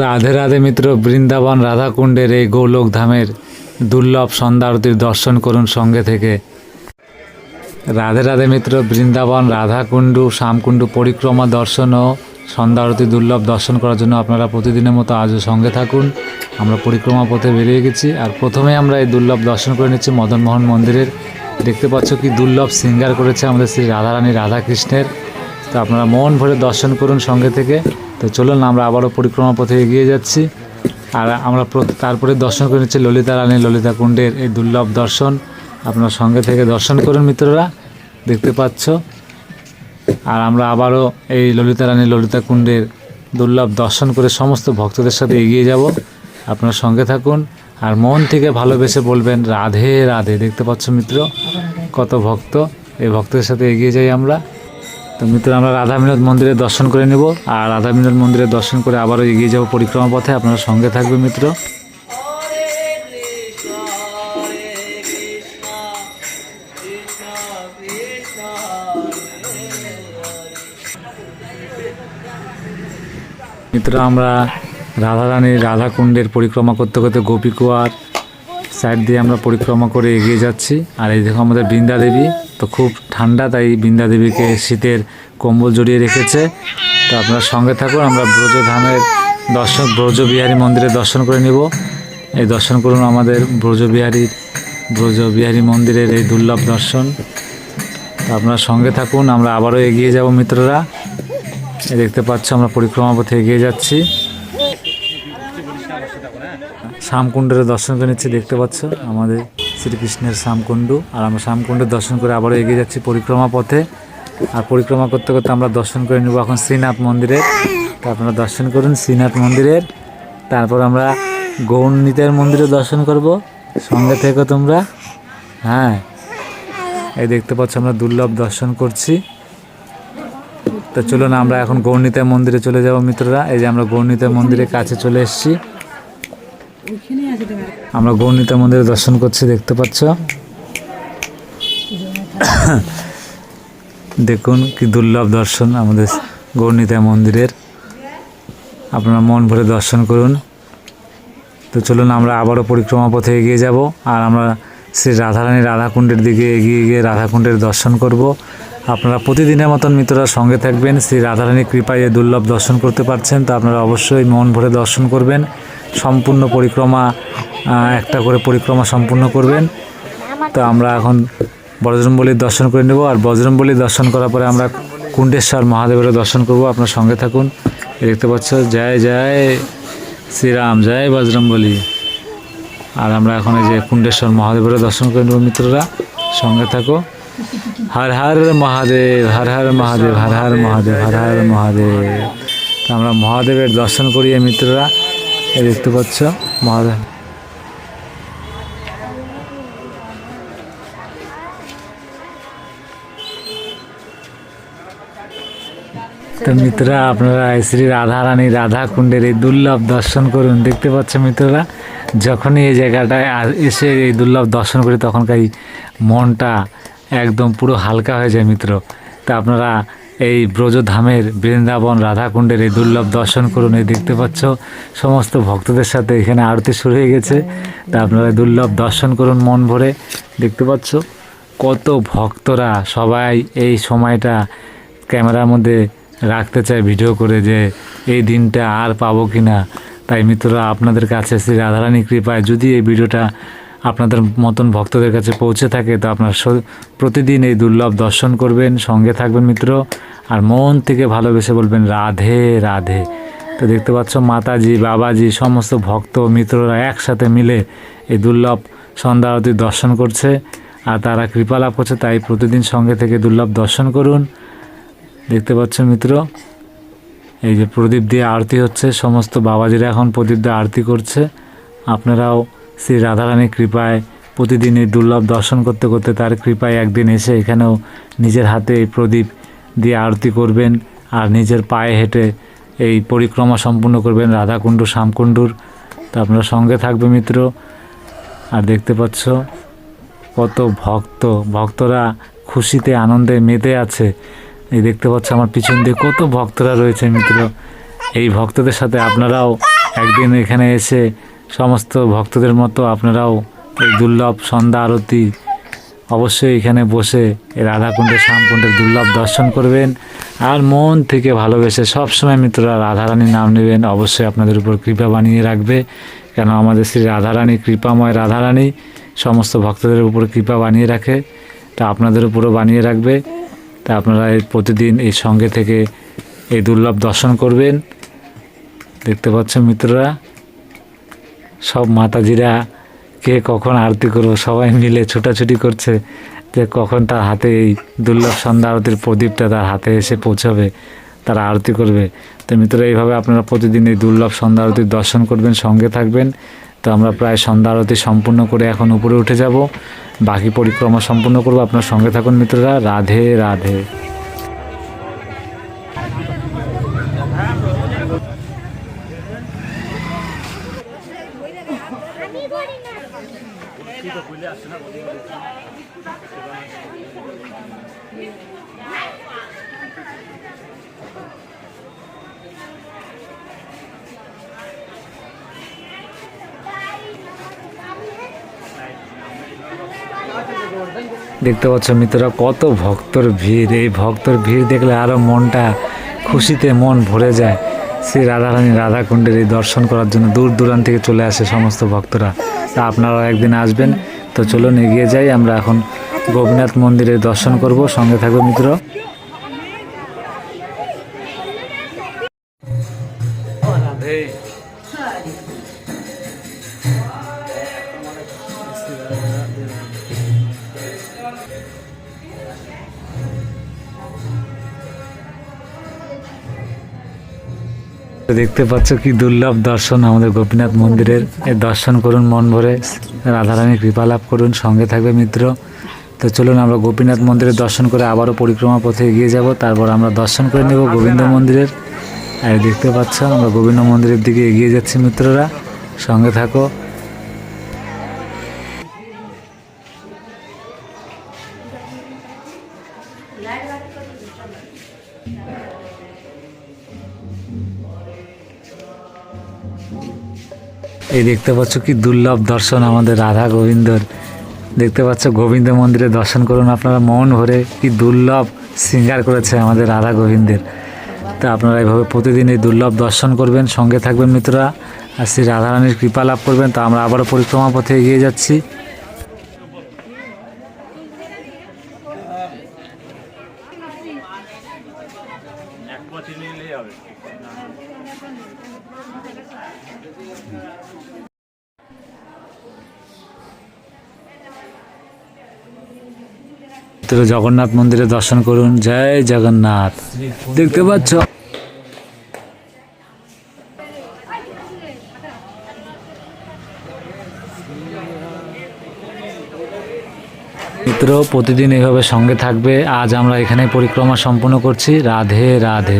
রাধে রাধে মিত্র, বৃন্দাবন রাধাকুণ্ডের এই গৌলোক ধামের দুর্লভ সন্ধ্যা আরতির দর্শন করুন সঙ্গে থেকে। রাধে রাধে মিত্র, বৃন্দাবন রাধাকুণ্ডু, শ্যামকুণ্ডু পরিক্রমা দর্শন ও সন্ধ্যা আরতি দুর্লভ দর্শন করার জন্য আপনারা প্রতিদিনের মতো আজও সঙ্গে থাকুন। আমরা পরিক্রমা পথে বেরিয়ে গেছি আর প্রথমে আমরা এই দুর্লভ দর্শন করে নিচ্ছি মদনমোহন মন্দিরের। দেখতে পাচ্ছ কি দুর্লভ সিঙ্গার করেছে আমাদের শ্রী রাধারানী রাধাকৃষ্ণের। তো আপনারা মন ভরে দর্শন করুন সঙ্গে থেকে। তো চলুন আমরা আবারও পরিক্রমা পথে এগিয়ে যাচ্ছি। আর আমরা তারপরে দর্শন করে নিচ্ছি ললিতা রানী, ললিতা কুণ্ডের এই দুর্লভ দর্শন। আপনার সঙ্গে থেকে দর্শন করুন মিত্ররা, দেখতে পাচ্ছ। আর আমরা আবারও এই ললিতা রানী, ললিতা কুণ্ডের দুর্লভ দর্শন করে সমস্ত ভক্তদের সাথে এগিয়ে যাব। আপনার সঙ্গে থাকুন। আর মন থেকে ভালোবেসে বলবেন, রাধে রাধে। দেখতে পাচ্ছ মিত্র, কত ভক্ত। এই ভক্তদের সাথে এগিয়ে যাই আমরা। তো মিত্র, আমরা রাধা বিনোদ মন্দিরে দর্শন করে নেব। আর রাধা বিনোদ মন্দিরে দর্শন করে আবারও এগিয়ে যাব পরিক্রমা পথে। আপনারা সঙ্গে থাকবে মিত্র। মিত্র, আমরা রাধারানীর রাধাকুণ্ডের পরিক্রমা করতে করতে গোপীকুয়ার সাইড দিয়ে আমরা পরিক্রমা করে এগিয়ে যাচ্ছি। আর এই দেখো আমাদের বৃন্দা দেবী, তো খুব ঠান্ডা, তাই বৃন্দা দেবীকে শীতের কম্বল জড়িয়ে রেখেছে। তো আপনারা সঙ্গে থাকুন, আমরা ব্রজধামের দর্শন, ব্রজবিহারী মন্দিরে দর্শন করে নিব। এই দর্শন করুন আমাদের ব্রজবিহারী ব্রজবিহারী মন্দিরের এই দুর্লভ দর্শন। তো আপনারা সঙ্গে থাকুন, আমরা আবারও এগিয়ে যাব মিত্ররা। দেখতে পাচ্ছ, আমরা পরিক্রমা পথে এগিয়ে যাচ্ছি। শ্যামকুণ্ডের দর্শন করে নিচ্ছি, দেখতে পাচ্ছ, আমাদের শ্রীকৃষ্ণের শ্যামকুণ্ডু। আর আমরা শ্যামকুণ্ডের দর্শন করে আবারও এগিয়ে যাচ্ছি পরিক্রমা পথে। আর পরিক্রমা করতে করতে আমরা দর্শন করে নেব এখন শ্রীনাথ মন্দিরের তো আপনারা দর্শন করুন শ্রীনাথ মন্দিরের। তারপর আমরা গৌরনীতের মন্দিরে দর্শন করব। সঙ্গে থেকে তোমরা। হ্যাঁ এই দেখতে পাচ্ছ আমরা দুর্লভ দর্শন করছি। তো চলুন আমরা এখন গৌরনীতা মন্দিরে চলে যাব মিত্ররা। এই যে আমরা গৌরনীতা মন্দিরের কাছে চলে এসেছি। আমরা গৌরনীতা মন্দিরে দর্শন করছি, দেখতে পাচ্ছ? দেখুন কি দুর্লভ দর্শন আমাদের গৌরনীতা মন্দিরের। আপনারা মন ভরে দর্শন করুন। তো চলুন আমরা আবারও পরিক্রমা পথে এগিয়ে যাব আর আমরা শ্রী রাধারানী রাধাকুণ্ডের দিকে এগিয়ে গিয়ে রাধাকুণ্ডের দর্শন করব। আপনারা প্রতিদিনের মতন মিত্ররা সঙ্গে থাকবেন। শ্রী রাধারানীর কৃপায় দুর্লভ দর্শন করতে পারছেন, তো আপনারা অবশ্যই মন ভরে দর্শন করবেন। সম্পূর্ণ পরিক্রমা একটা করে পরিক্রমা সম্পূর্ণ করবেন। তো আমরা এখন বজরংবলির দর্শন করে নেব আর বজরংবলির দর্শন করার পরে আমরা কুণ্ডেশ্বর মহাদেবেরও দর্শন করব। আপনার সঙ্গে থাকুন। দেখতে পাচ্ছ, জয় জয় শ্রীরাম, জয় বজরংবলী। আর আমরা এখন এই যে কুণ্ডেশ্বর মহাদেবেরও দর্শন করে নেব মিত্ররা। সঙ্গে থাকো। হর হর মহাদেব, হর হর মহাদেব, হর হর মহাদেব, হর হর মহাদেব। তো আমরা মহাদেবের দর্শন করি মিত্ররা। দেখতে পাচ্ছ, মহাদেব। তো মিত্ররা, আপনারা শ্রী রাধারানী রাধা কুণ্ডের এই দুর্লভ দর্শন করুন। দেখতে পাচ্ছ মিত্ররা, যখনই এই জায়গাটায় এসে এই দুর্লভ দর্শন করি, তখনকার মনটা একদম পুরো হালকা হয়ে যায় মিত্র। তা আপনারা এই ব্রজধামের বৃন্দাবন, রাধাকুণ্ডের এই দুর্লভ দর্শন করুন, এই দেখতে পাচ্ছ, সমস্ত ভক্তদের সাথে এখানে আরতি শুরু হয়ে গেছে। তা আপনারা দুর্লভ দর্শন করুন মন ভরে, দেখতে পাচ্ছ, কত ভক্তরা সবাই এই সময়টা ক্যামেরার মধ্যে রাখতে চায় ভিডিও করে যে এই দিনটা আর পাবো কি না তাই মিত্ররা, আপনাদের কাছে শ্রী রাধারানী কৃপায় যদি এই ভিডিওটা আপনাদের মতন ভক্তদের কাছে পৌঁছে থাকে, তো আপনার প্রতিদিন এই দুর্লভ দর্শন করবেন, সঙ্গে থাকবেন মিত্র, আর মন থেকে ভালোবেসে বলবেন রাধে রাধে। তো দেখতে পাচ্ছ মাতাজি, বাবাজি, সমস্ত ভক্ত, মিত্ররা একসাথে মিলে এই দুর্লভ সন্ধ্যা আরতির দর্শন করছে, আর তারা কৃপা লাভ করছে, তাই প্রতিদিন সঙ্গে থেকে দুর্লভ দর্শন করুন। দেখতে পাচ্ছ মিত্র, এই যে প্রদীপ দিয়ে আরতি হচ্ছে, সমস্ত বাবাজিরা এখন প্রদীপ দিয়ে আরতি করছে। আপনারাও শ্রী রাধারানীর কৃপায় প্রতিদিন এই দুর্লভ দর্শন করতে করতে তার কৃপায় একদিন এসে এখানেও নিজের হাতে এই প্রদীপ দিয়ে আরতি করবেন আর নিজের পায়ে হেঁটে এই পরিক্রমা সম্পূর্ণ করবেন রাধাকুণ্ডু, শ্যামকুণ্ডুর। তো আপনারা সঙ্গে থাকবে মিত্র। আর দেখতে পাচ্ছ কত ভক্ত। ভক্তরা খুশিতে, আনন্দে মেতে আছে। এই দেখতে পাচ্ছ আমার পিছন দিয়ে কত ভক্তরা রয়েছে মিত্র। এই ভক্তদের সাথে আপনারাও একদিন এখানে এসে সমস্ত ভক্তদের মতো আপনারাও এই দুর্লভ সন্ধ্যা আরতি অবশ্যই এখানে বসে এই রাধাকুণ্ডের শ্যামকুণ্ডের দুর্লভ দর্শন করবেন। আর মন থেকে ভালোবেসে সবসময় মিত্ররা রাধারানীর নাম নেবেন, অবশ্যই আপনাদের উপর কৃপা বানিয়ে রাখবে। কেন আমাদের শ্রী রাধারানী কৃপাময় রাধারানী সমস্ত ভক্তদের উপর কৃপা বানিয়ে রাখে, তা আপনাদের উপরও বানিয়ে রাখবে। তা আপনারা এই প্রতিদিন এই সঙ্গে থেকে এই দুর্লভ দর্শন করবেন। দেখতে পাচ্ছেন মিত্ররা সব মাতাজিরা কে কখন আরতি করব, সবাই মিলে ছোটাছুটি করছে যে কখন তার হাতে এই দুর্লভ সন্ধ্যা আরতির প্রদীপটা তার হাতে এসে পৌঁছাবে, তারা আরতি করবে। তো মিত্ররা, এইভাবে আপনারা প্রতিদিন এই দুর্লভ সন্ধ্যা আরতির দর্শন করবেন, সঙ্গে থাকবেন। তো আমরা প্রায় সন্ধ্যা আরতি সম্পূর্ণ করে এখন উপরে উঠে যাব। বাকি পরিক্রমা সম্পূর্ণ করব। আপনার সঙ্গে থাকুন মিত্ররা। রাধে রাধে। দেখতে পাচ্ছ মিত্ররা কত ভক্তর ভিড়। এই ভক্তর ভিড় দেখলে আরও মনটা খুশিতে মন ভরে যায়। শ্রী রাধারানী রাধাকুণ্ডের এই দর্শন করার জন্য দূর দূরান্ত থেকে চলে আসে সমস্ত ভক্তরা। তা আপনারাও একদিন আসবেন। তো চলুন এগিয়ে যাই আমরা এখন গোপীনাথ মন্দিরের দর্শন করব। সঙ্গে থাকব মিত্র। দেখতে পাচ্ছ কি দুর্লভ দর্শন আমাদের গোপীনাথ মন্দিরের। দর্শন করুন, মন ভরে। রাধারানীর কৃপা লাভ করুন, সঙ্গে থাকবে মিত্র। তো চলুন আমরা গোপীনাথ মন্দিরের দর্শন করে আবারও পরিক্রমা পথে এগিয়ে যাব। তারপর আমরা দর্শন করে নেব গোবিন্দ মন্দিরের। আর দেখতে পাচ্ছ, আমরা গোবিন্দ মন্দিরের দিকে এগিয়ে যাচ্ছি মিত্ররা। সঙ্গে থাকো। এই দেখতে পাচ্ছ কি দুর্লভ দর্শন আমাদের রাধা গোবিন্দর। দেখতে পাচ্ছ গোবিন্দ মন্দিরে দর্শন করুন আপনারা, মন ভরে কি দুর্লভ সিঙ্গার করেছে আমাদের রাধা গোবিন্দের। তা আপনারা এইভাবে প্রতিদিন এই দুর্লভ দর্শন করবেন, সঙ্গে থাকবেন মিত্ররা, আর শ্রী রাধারানীর কৃপা লাভ করবেন। তা আমরা আবারও পরিক্রমা পথে এগিয়ে যাচ্ছি। তো জগন্নাথ মন্দিরে দর্শন করুন। জয় জগন্নাথ। দেখতে পাচ্ছ? মিত্র প্রতিদিন এভাবে সঙ্গে থাকবে। আজ আমরা এখানে পরিক্রমা সম্পূর্ণ করছি। রাধে রাধে।